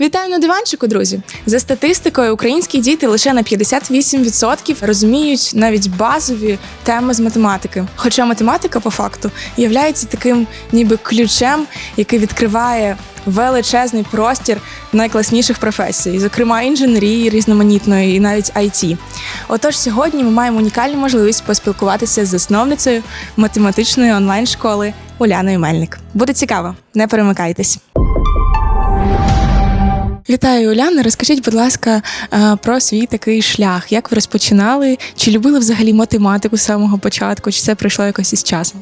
Вітаю на диванчику, друзі! За статистикою, українські діти лише на 58% розуміють навіть базові теми з математики. Хоча математика, по факту, є таким ніби ключем, який відкриває величезний простір найкласніших професій, зокрема інженерії різноманітної і навіть IT. Отож, сьогодні ми маємо унікальну можливість поспілкуватися з засновницею математичної онлайн-школи Уляною Мельник. Буде цікаво, не перемикайтесь. Вітаю, Уляна. Розкажіть, будь ласка, е, про свій такий шлях. Як ви розпочинали? Чи любили взагалі математику з самого початку? Чи це прийшло якось із часом?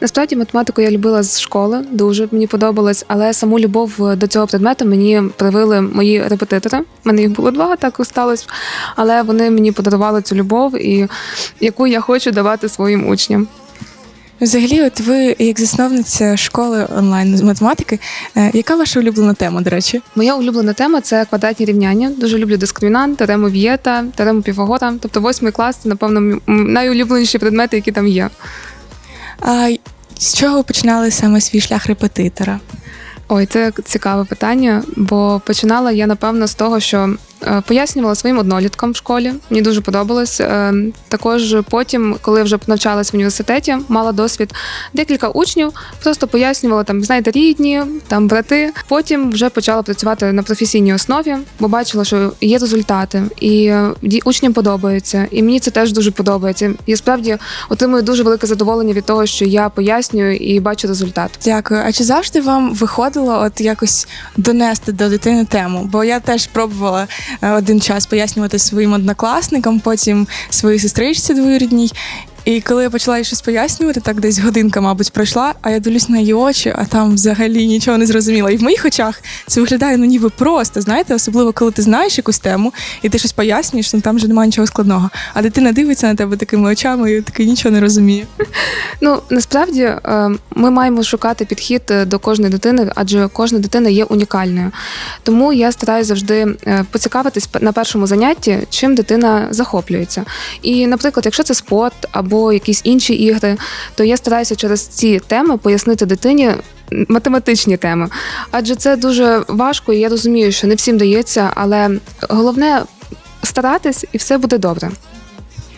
Насправді математику я любила з школи, дуже мені подобалось, але саму любов до цього предмету мені привили мої репетитори. У мене їх було два, так сталося. Але вони мені подарували цю любов, і яку я хочу давати своїм учням. Взагалі, от ви, як засновниця школи онлайн з математики, е, яка ваша улюблена тема, до речі? Моя улюблена тема це квадратні рівняння. Дуже люблю дискримінант, теорему Вієта, теорему Піфагора. Тобто восьмий клас це, напевно, найулюбленіші предмети, які там є. А з чого ви починали саме свій шлях репетитора? Ой, це цікаве питання, бо починала я напевно з того, що пояснювала своїм одноліткам в школі. Мені дуже подобалось. Е, Також потім, коли вже навчалась в університеті, мала досвід декілька учнів, просто пояснювала там, знаєте, рідні, там брати. Потім вже почала працювати на професійній основі, бо бачила, що є результати, і е, учням подобається. І мені це теж дуже подобається. Я справді отримую дуже велике задоволення від того, що я пояснюю і бачу результат. Дякую. А чи завжди вам виходило от якось донести до дитини тему? Бо я теж пробувала е, один час пояснювати своїм однокласникам, потім своїй сестричці двоюрідній. І коли я почала їй щось пояснювати, так десь годинка, мабуть, пройшла, а я дивлюсь на її очі, а там взагалі нічого не зрозуміла. І в моїх очах це виглядає ну ніби просто, знаєте, особливо коли ти знаєш якусь тему і ти щось пояснюєш, ну там вже немає нічого складного. А дитина дивиться на тебе такими очами і таки нічого не розуміє. Ну насправді е, ми маємо шукати підхід е, до кожної дитини, адже кожна дитина є унікальною. Тому я стараюся завжди е, поцікавитись на першому занятті, чим дитина захоплюється. І, наприклад, якщо це спорт або якісь інші ігри, то я стараюся через ці теми пояснити дитині. Математичні теми, адже це дуже важко, і я розумію, що не всім дається, але головне старатись, і все буде добре.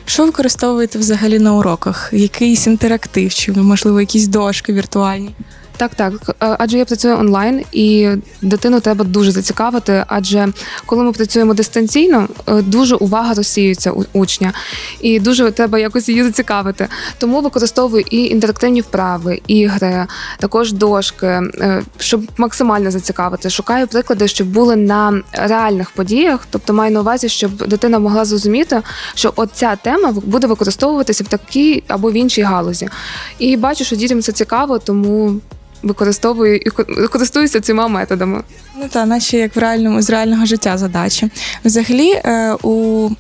Що використовуєте взагалі на уроках? Якийсь інтерактив, чи можливо якісь дошки віртуальні? Так, так. Е, Адже я працюю онлайн, і дитину треба дуже зацікавити. Адже коли ми працюємо дистанційно, е, дуже увага розсіюється у учня, і дуже треба якось її зацікавити. Тому використовую і інтерактивні вправи, ігри, також дошки, е, щоб максимально зацікавити. Шукаю приклади, щоб були на реальних подіях, тобто маю на увазі, щоб дитина могла зрозуміти, що оця тема буде використовуватися в такій або в іншій галузі. І бачу, що дітям це цікаво, тому використовую і користуюся цими методами. Ну та наче як в реальному з реального життя задачі. Взагалі, е, у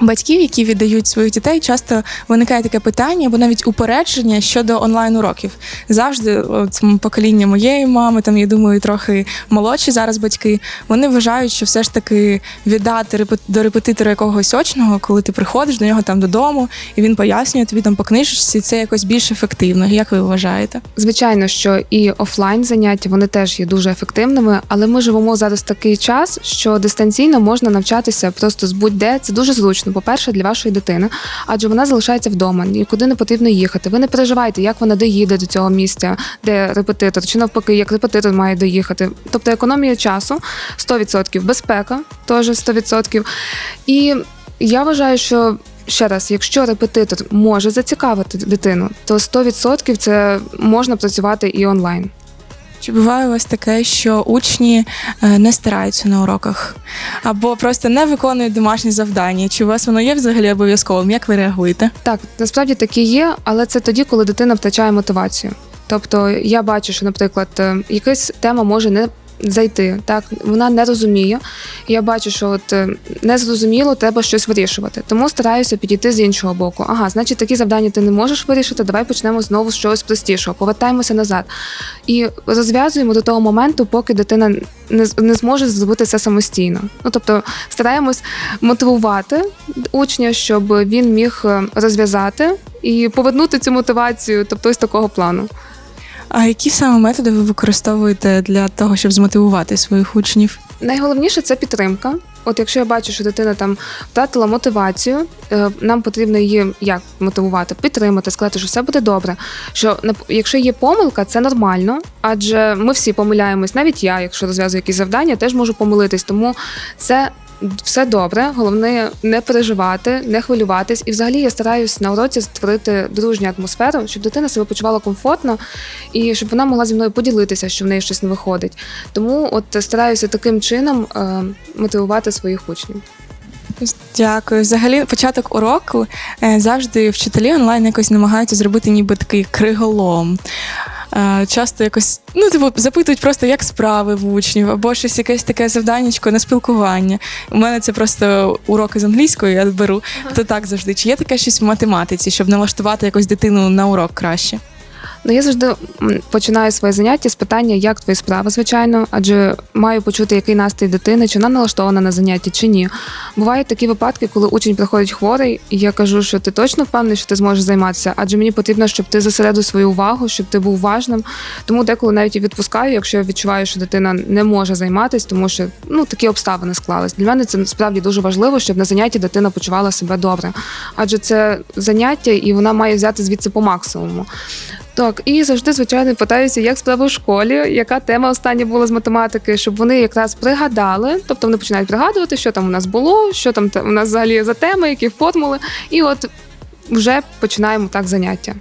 батьків, які віддають своїх дітей, часто виникає таке питання або навіть упередження щодо онлайн уроків. Завжди, от покоління моєї мами, там я думаю, трохи молодші зараз батьки, вони вважають, що все ж таки віддати до репетитора якогось очного, коли ти приходиш до нього там додому, і він пояснює тобі там по книжці, це якось більш ефективно. Як ви вважаєте? Звичайно, що і офлайн заняття вони теж є дуже ефективними, але ми живемо зараз такий час, що дистанційно можна навчатися просто з будь-де. Це дуже зручно. По-перше, для вашої дитини, адже вона залишається вдома, нікуди не потрібно їхати. Ви не переживайте, як вона доїде до цього місця, де репетитор, чи навпаки, як репетитор має доїхати. Тобто економія часу 100%, безпека теж 100%. І я вважаю, що. Ще раз, якщо репетитор може зацікавити дитину, то 100% це можна працювати і онлайн. Чи буває у вас таке, що учні е, не стараються на уроках або просто не виконують домашні завдання? Чи у вас воно є взагалі обов'язковим? Як ви реагуєте? Так, насправді такі є, але це тоді, коли дитина втрачає мотивацію. Тобто я бачу, що, наприклад, е, якась тема може не зайти, так вона не розуміє. Я бачу, що от е, незрозуміло, треба щось вирішувати. Тому стараюся підійти з іншого боку. Ага, значить, такі завдання ти не можеш вирішити. Давай почнемо знову з чогось простішого, повертаємося назад і розв'язуємо до того моменту, поки дитина не, з- не зможе зробити це самостійно. Ну тобто стараємось мотивувати учня, щоб він міг е, розв'язати і повернути цю мотивацію, тобто ось такого плану. А які саме методи ви використовуєте для того, щоб змотивувати своїх учнів? Найголовніше це підтримка. От якщо я бачу, що дитина там втратила мотивацію, е, нам потрібно її як мотивувати, підтримати, сказати, що все буде добре. Що якщо є помилка, це нормально, адже ми всі помиляємось, навіть я, якщо розв'язую якісь завдання, теж можу помилитись. Тому це все добре. Головне не переживати, не хвилюватись. І взагалі я стараюсь на уроці створити дружню атмосферу, щоб дитина себе почувала комфортно і щоб вона могла зі мною поділитися, що в неї щось не виходить. Тому от стараюся таким чином е, мотивувати своїх учнів. Дякую. Взагалі, початок уроку е, завжди вчителі онлайн якось намагаються зробити ніби такий криголом. Е, Часто якось ну типу запитують просто, як справи в учнів, або щось якесь таке завданнячко на спілкування. У мене це просто уроки з англійської, я беру. То так завжди. Чи є таке щось в математиці, щоб налаштувати якось дитину на урок краще? Ну, я завжди починаю своє заняття з питання, як твої справи, звичайно, адже маю почути, який настрій дитини, чи вона налаштована на заняття, чи ні. Бувають такі випадки, коли учень приходить хворий, і я кажу, що ти точно впевнений, що ти зможеш займатися, адже мені потрібно, щоб ти зосередив свою увагу, щоб ти був важним. Тому деколи навіть і відпускаю, якщо я відчуваю, що дитина не може займатися, тому що ну такі обставини склались. Для мене це насправді дуже важливо, щоб на занятті дитина почувала себе добре, адже це заняття, і вона має взяти звідси по максимуму. Так, і завжди, звичайно, питаюся, як справи в школі, яка тема остання була з математики, щоб вони якраз пригадали, тобто вони починають пригадувати, що там у нас було, що там у нас взагалі за теми, які формули, і от вже починаємо так заняття.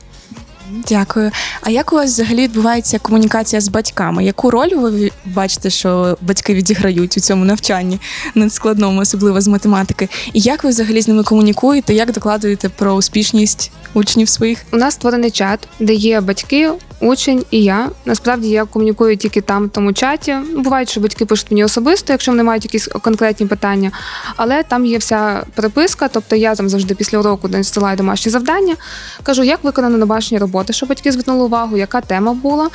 Дякую. А як у вас взагалі відбувається комунікація з батьками? Яку роль ви бачите, що батьки відіграють у цьому навчанні надскладному, особливо з математики? І як ви взагалі з ними комунікуєте? Як докладуєте про успішність учнів своїх? У нас створений чат, де є батьки, учень і я. Насправді я комунікую тільки там, в тому чаті. Буває, що батьки пишуть мені особисто, якщо вони мають якісь конкретні питання. Але там є вся переписка, тобто я там завжди після уроку надсилаю домашні завдання, кажу, як виконано домашні роботи, щоб батьки звернули увагу, яка тема була.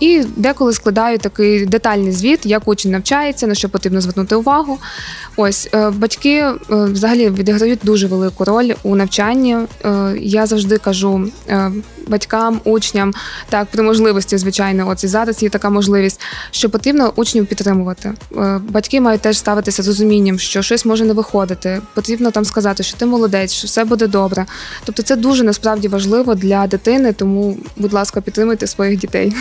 І деколи складаю такий детальний звіт, як учень навчається, на що потрібно звернути увагу. Ось е, батьки е, взагалі відіграють дуже велику роль у навчанні. Е, Я завжди кажу батькам, учням, так при можливості, звичайно, от і зараз є така можливість, що потрібно учнів підтримувати. Батьки мають теж ставитися з розумінням, що щось може не виходити. Потрібно там сказати, що ти молодець, що все буде добре. Тобто, це дуже насправді важливо для дитини, тому, будь ласка, підтримуйте своїх дітей.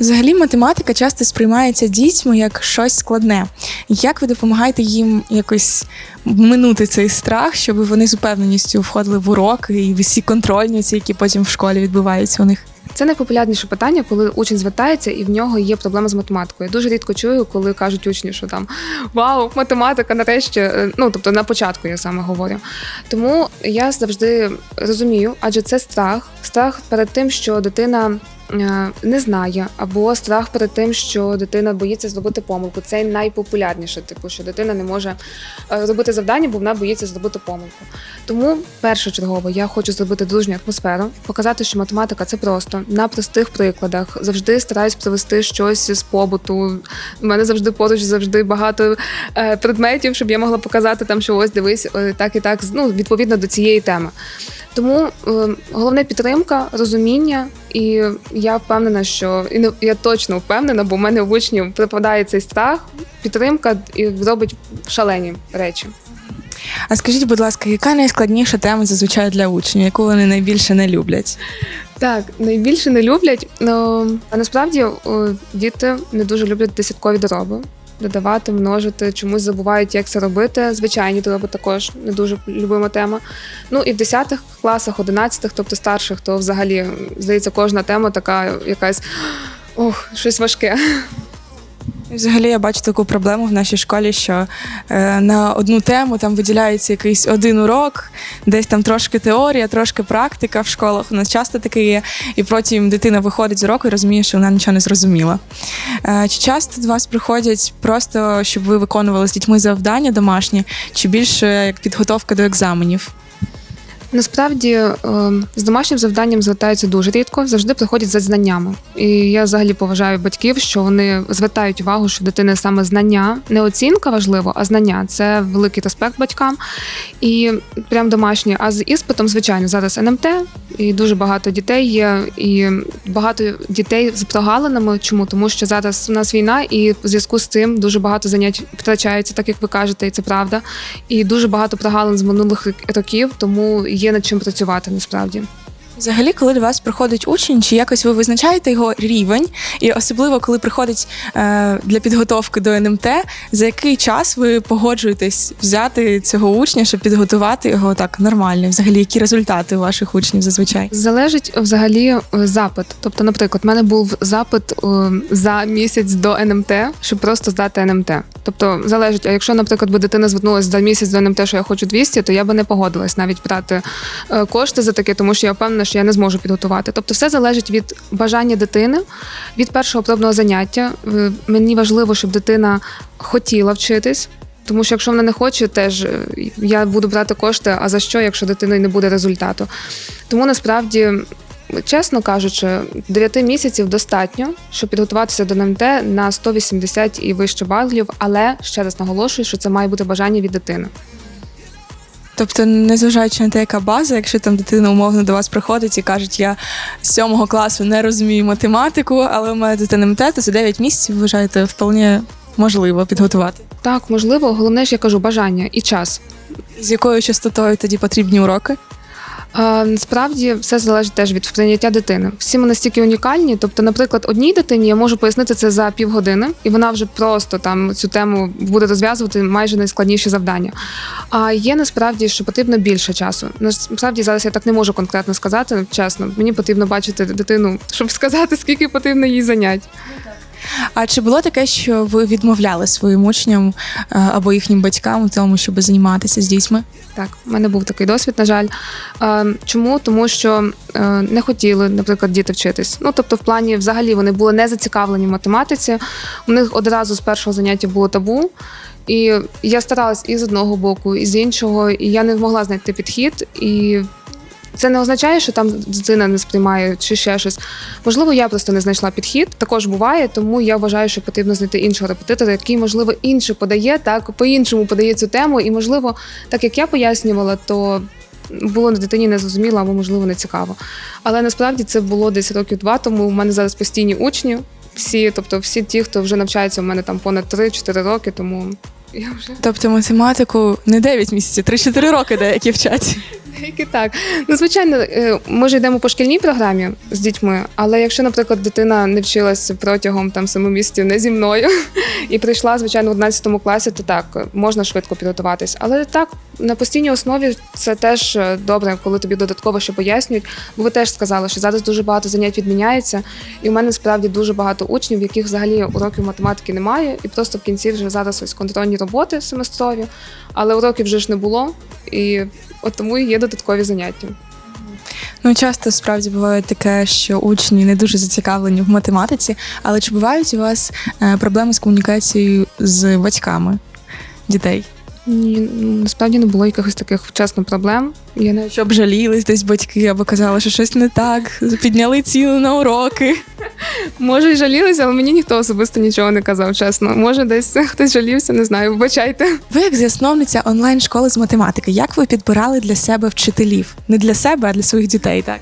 Взагалі, математика часто сприймається дітьми як щось складне. Як ви допомагаєте їм якось минути цей страх, щоб вони з упевненістю входили в уроки і всі контрольні, ці, які потім в школі відбуваються у них? Це найпопулярніше питання, коли учень звертається і в нього є проблема з математикою. Я дуже рідко чую, коли кажуть учні, що там вау, математика нарешті. Е, Ну тобто на початку я саме говорю. Тому я завжди розумію, адже це страх, страх перед тим, що дитина. Е, Не знає, або страх перед тим, що дитина боїться зробити помилку. Це найпопулярніше, типу, що дитина не може е, робити завдання, бо вона боїться зробити помилку. Тому першочергово я хочу зробити дружню атмосферу, показати, що математика це просто на простих прикладах. Завжди стараюсь привести щось з побуту. У мене завжди поруч завжди багато е, предметів, щоб я могла показати там, що ось дивись, так і так, ну, відповідно до цієї теми. Тому е, головне підтримка, розуміння, і я впевнена, що і не я точно впевнена, бо в мене в учнів припадає цей страх, підтримка і робить шалені речі. А скажіть, будь ласка, яка найскладніша тема зазвичай для учнів, яку вони найбільше не люблять? Так, найбільше не люблять. Ну, а насправді о, діти не дуже люблять десяткові дороби. Додавати, множити, чомусь забувають, як це робити. Звичайні дроби також не дуже любима тема. Ну і в 10 класах, 11, тобто старших, то взагалі здається, кожна тема така якась ох, щось важке. Взагалі я бачу таку проблему в нашій школі, що е, на одну тему там виділяється якийсь один урок, десь там трошки теорія, трошки практика в школах. У нас часто таке є, і потім дитина виходить з уроку і розуміє, що вона нічого не зрозуміла. Е, чи часто до вас приходять просто, щоб ви виконували з дітьми завдання домашні, чи більше як підготовка до екзаменів? Насправді е, з домашнім завданням звертаються дуже рідко, завжди приходять за знаннями. І я взагалі поважаю батьків, що вони звертають увагу, що дитини саме знання, не оцінка важливо, а знання це великий респект батькам. І прям домашні. А з іспитом, звичайно, зараз НМТ, і дуже багато дітей є, і багато дітей з прогалинами. Чому? Тому що зараз у нас війна, і в зв'язку з цим дуже багато занять втрачається, так як ви кажете, і це правда. І дуже багато прогалин з минулих років, тому є над чим працювати насправді. Взагалі, коли до вас приходить учень, чи якось ви визначаєте його рівень, і особливо коли приходить е, для підготовки до НМТ, за який час ви погоджуєтесь взяти цього учня, щоб підготувати його так нормально? Взагалі, які результати у ваших учнів зазвичай? Залежить взагалі е, запит. Тобто, наприклад, в мене був запит е, за місяць до НМТ, щоб просто здати НМТ. Тобто залежить, а якщо, наприклад, би дитина звернулася за місяць до НМТ, що я хочу 200, то я би не погодилась навіть брати е, кошти за таке, тому що я впевнена, що я не зможу підготувати. Тобто, все залежить від бажання дитини, від першого пробного заняття. Мені важливо, щоб дитина хотіла вчитись. Тому що якщо вона не хоче, теж е, я буду брати кошти. А за що, якщо дитини не буде результату? Тому насправді, чесно кажучи, 9 місяців достатньо, щоб підготуватися до НМТ на 180 і вище балів, але ще раз наголошую, що це має бути бажання від дитини. Тобто, незважаючи на те, яка база, якщо там дитина умовно до вас приходить і кажуть, я з сьомого класу не розумію математику, але у мене дитина НМТ, то за 9 місяців вважаєте вполне можливо підготувати. Так, можливо, головне ж я кажу бажання і час. З якою частотою тоді потрібні уроки? А, насправді все залежить теж від сприйняття дитини. Всі ми настільки унікальні. Тобто, наприклад, одній дитині я можу пояснити це за півгодини, і вона вже просто там цю тему буде розв'язувати майже найскладніші завдання. А є насправді, що потрібно більше часу. Насправді зараз я так не можу конкретно сказати. Чесно, мені потрібно бачити дитину, щоб сказати, скільки потрібно їй занять. А чи було таке, що ви відмовляли своїм учням е, або їхнім батькам у тому, щоб займатися з дітьми? Так, у мене був такий досвід, на жаль. Е, Чому? Тому що е, не хотіли, наприклад, діти вчитись. Ну тобто, в плані взагалі вони були не зацікавлені в математиці. У них одразу з першого заняття було табу. І я старалась і з одного боку, і з іншого, і я не могла знайти підхід. І це не означає, що там дитина не сприймає чи ще щось. Можливо, я просто не знайшла підхід. Також буває, тому я вважаю, що потрібно знайти іншого репетитора, який, можливо, інше подає, так по-іншому подає цю тему. І, можливо, так як я пояснювала, то було на дитині незрозуміло або, можливо, не цікаво. Але насправді це було десь років два, тому у мене зараз постійні учні. Всі, тобто всі ті, хто вже навчається у мене там понад 3-4 роки, тому я вже Тобто математику не 9 місяців, 3-4 роки деякі вчать. Деякі так. Ну, звичайно, е, ми ж йдемо по шкільній програмі з дітьми, але якщо, наприклад, дитина не вчилася протягом там семи місяців не зі мною і прийшла, звичайно, в 11 класі, то так можна швидко підготуватись. Але так на постійній основі це теж е, добре, коли тобі додатково ще пояснюють. Бо ви теж сказали, що зараз дуже багато занять відміняється, і у мене справді дуже багато учнів, яких взагалі уроків математики немає, і просто в кінці вже зараз ось контрольні роботи семестрові, але уроків вже ж не було. І от тому є додаткові заняття. Ну, часто справді буває таке, що учні не дуже зацікавлені в математиці, але чи бувають у вас е, проблеми з комунікацією з батьками дітей? Ні, ну, насправді не було якихось таких вчасно проблем. Я навіть Щоб жалілись десь батьки або казали, що щось не так, підняли ціну на уроки. може й жалілися, але мені ніхто особисто нічого не казав, чесно. Може, десь хтось жалівся, не знаю, вибачайте. Ви, як засновниця онлайн-школи з математики, як ви підбирали для себе вчителів? Не для себе, а для своїх дітей, так?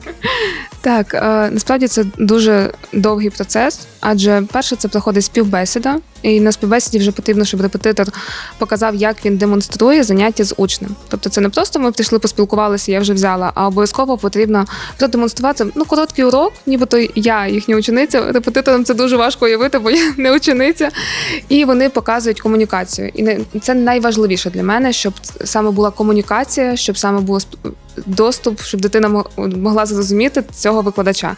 Так, е, насправді це дуже довгий процес, адже перше це проходить співбесіда, і на співбесіді вже потрібно, щоб репетитор показав, як він демонструє заняття з учнем. Тобто, це не просто ми прийшли, поспілкувалися, я вже взяла, а обов'язково потрібно продемонструвати ну короткий урок, нібито я їхня учениця. Репетиторам це дуже важко уявити, бо я не учениця. І вони показують комунікацію. І не- це найважливіше для мене, щоб саме була комунікація, щоб саме було доступ, щоб дитина могла зрозуміти цього викладача.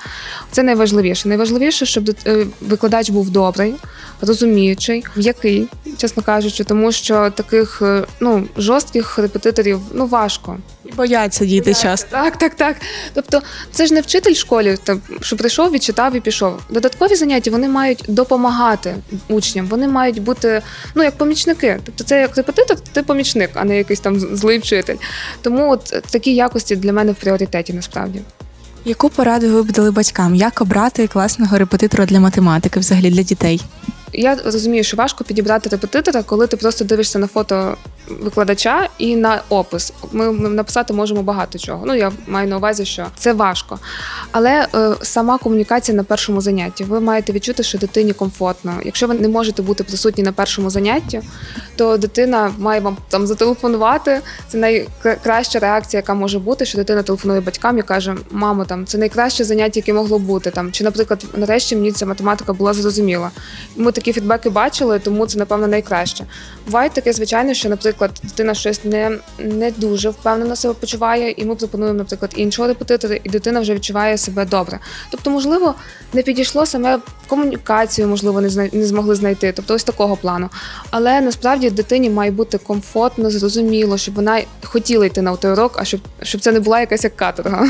Це найважливіше. Найважливіше, щоб е, викладач був добрий, розуміючий, м'який, чесно кажучи, тому що таких е, ну жорстких репетиторів ну важко. Бояться діти часто. Так, так, так. Тобто, це ж не вчитель в школі, що прийшов, відчитав і пішов. Додаткові заняття вони мають допомагати учням, вони мають бути ну як помічники. Тобто, це як репетитор, ти помічник, а не якийсь там злий вчитель. Тому от такі якості для мене в пріоритеті насправді. Яку пораду ви б дали батькам? Як обрати класного репетитора для математики, взагалі для дітей? Я розумію, що важко підібрати репетитора, коли ти просто дивишся на фото викладача і на опис. Ми, написати можемо багато чого. Ну я маю на увазі, що це важко. Але е, сама комунікація на першому занятті. Ви маєте відчути, що дитині комфортно. Якщо ви не можете бути присутні на першому занятті, то дитина має вам там зателефонувати. Це найкраща реакція, яка може бути, що дитина телефонує батькам і каже: Мамо, там це найкраще заняття, яке могло бути. Там чи, наприклад, нарешті мені ця математика була зрозуміла. Ми такі фідбеки бачили, тому це напевно найкраще. Буває таке, звичайно, що, наприклад, дитина щось не, не дуже впевнено себе почуває, і ми пропонуємо, наприклад, іншого репетитора, і дитина вже відчуває себе добре. Тобто, можливо, не підійшло саме комунікацію, можливо, не зна- не змогли знайти. Тобто, ось такого плану. Але насправді дитині має бути комфортно, зрозуміло, щоб вона хотіла йти на той урок, а щоб, щоб це не була якась як каторга.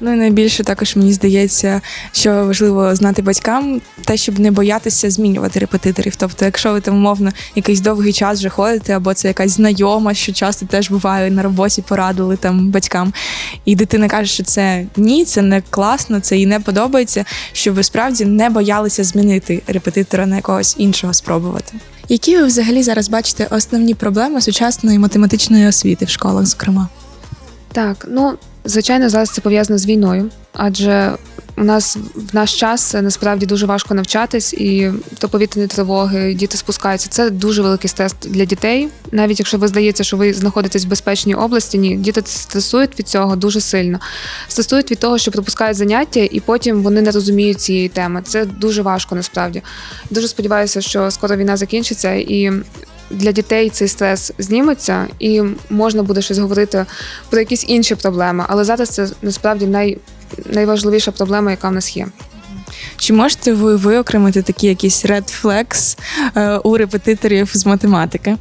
Ну і найбільше також мені здається, що важливо знати батькам те, щоб не боятися змінювати репетиторів. Тобто, якщо ви там умовно якийсь довгий час вже ходите, або це якась знайома, що часто теж буває на роботі, порадили там батькам, і дитина каже, що це ні, це не класно, це їй не подобається, щоб ви справді не боялися змінити репетитора на якогось іншого спробувати. Які ви взагалі зараз бачите основні проблеми сучасної математичної освіти в школах, зокрема? Так, ну звичайно, зараз це пов'язано з війною, адже у нас в наш час насправді дуже важко навчатись, і то повітряні тривоги, діти спускаються. Це дуже великий стрес для дітей. Навіть якщо ви здається, що ви знаходитесь в безпечній області, ні, діти стресують від цього дуже сильно. Стресують від того, що пропускають заняття, і потім вони не розуміють цієї теми. Це дуже важко насправді. Дуже сподіваюся, що скоро війна закінчиться і. Для дітей цей стрес зніметься, і можна буде щось говорити про якісь інші проблеми. Але зараз це насправді най, найважливіша проблема, яка в нас є. Чи можете ви виокремити такі якісь red flags е, у репетиторів з математики?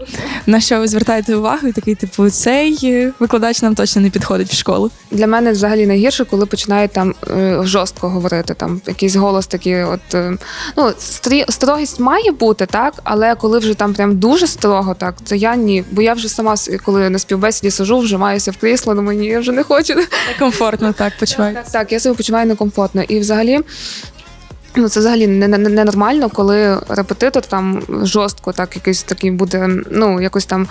На що ви звертаєте увагу? І такий, типу, цей е, викладач нам точно не підходить в школу. Для мене взагалі найгірше, коли починають там е, жорстко говорити, там якийсь голос такий, от е, ну стрі, строгість має бути, так, але коли вже там прям дуже строго, так, то я ні. Бо я вже сама, коли на співбесіді сижу, вжимаюся в крісло, думаю, ні, я вже не хочу. Некомфортно так почуваю. Так, так, я себе почуваю некомфортно. І взагалі. Ну, це взагалі не, не, не коли репетитор там жорстко, так якийсь такий буде, ну якось там,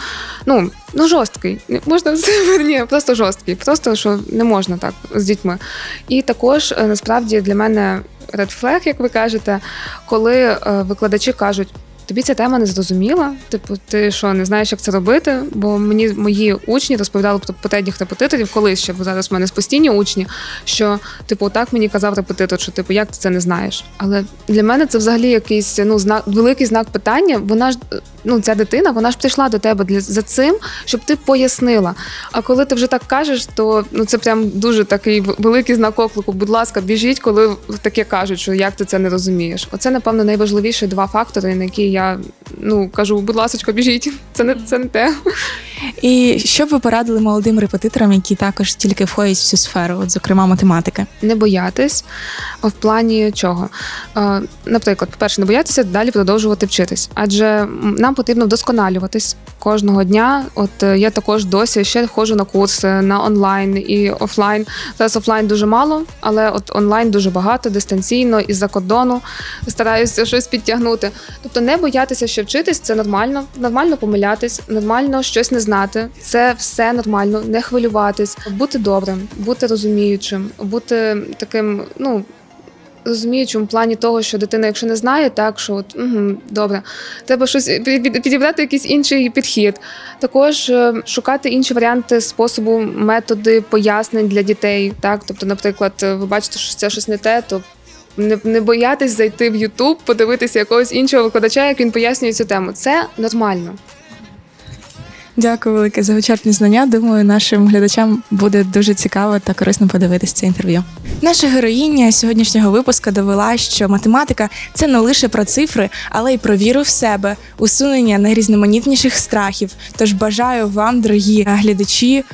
ну, ну жорсткий. Можна ні, просто жорсткий. Просто що не можна так з дітьми. І також е, насправді для мене red flag, як ви кажете, коли е, викладачі кажуть. Тобі ця тема не зрозуміла. Типу, ти що не знаєш, як це робити? Бо мені мої учні розповідали про попередніх репетиторів, колись ще бо зараз в мене постійні учні, що типу, так мені казав репетитор, що типу, як ти це не знаєш. Але для мене це взагалі якийсь ну знак, великий знак питання. Вона ж ну ця дитина, вона ж прийшла до тебе для за цим, щоб ти пояснила. А коли ти вже так кажеш, то ну це прям дуже такий великий знак оклику. Будь ласка, біжіть, коли таке кажуть, що як ти це не розумієш. Оце напевно найважливіші два фактори, на які я ну кажу, будь ласка, біжіть. Це не це не те. І що б ви порадили молодим репетиторам, які також тільки входять в цю сферу, от, зокрема математики? не боятись в плані чого. Наприклад, по-перше, не боятися далі продовжувати вчитись, адже нам потрібно вдосконалюватись кожного дня. От е, я також досі ще ходжу на курси на онлайн і офлайн. Зараз офлайн дуже мало, але от онлайн дуже багато, дистанційно із-за кордону стараюся щось підтягнути. Тобто не боятися, що вчитись це нормально, нормально помилятись, нормально щось не знати. Це все нормально, не хвилюватись, бути добрим, бути розуміючим, бути таким, ну. Розуміючим в плані того, що дитина, якщо не знає, так що от, угу, добре, треба щось під- під- підібрати якийсь інший підхід. Також е, шукати інші варіанти способу, методи пояснень для дітей. Так, тобто, наприклад, ви бачите, що це щось не те, то не, не боятись зайти в YouTube, подивитися якогось іншого викладача, як він пояснює цю тему. Це нормально. Дякую велике за вичерпні знання. Думаю, нашим глядачам буде дуже цікаво та корисно подивитися це інтерв'ю. Наша героїня сьогоднішнього випуску довела, що математика це не лише про цифри, але й про віру в себе, усунення найрізноманітніших страхів. Тож бажаю вам, дорогі глядачі,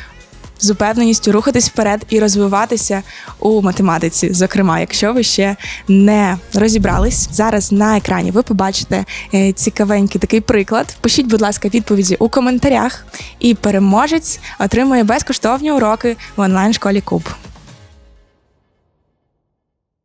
з упевненістю рухатись вперед і розвиватися у математиці. Зокрема, якщо ви ще не розібрались, зараз на екрані ви побачите е, цікавенький такий приклад. Пишіть, будь ласка, відповіді у коментарях, і переможець отримує безкоштовні уроки в онлайн школі Куб.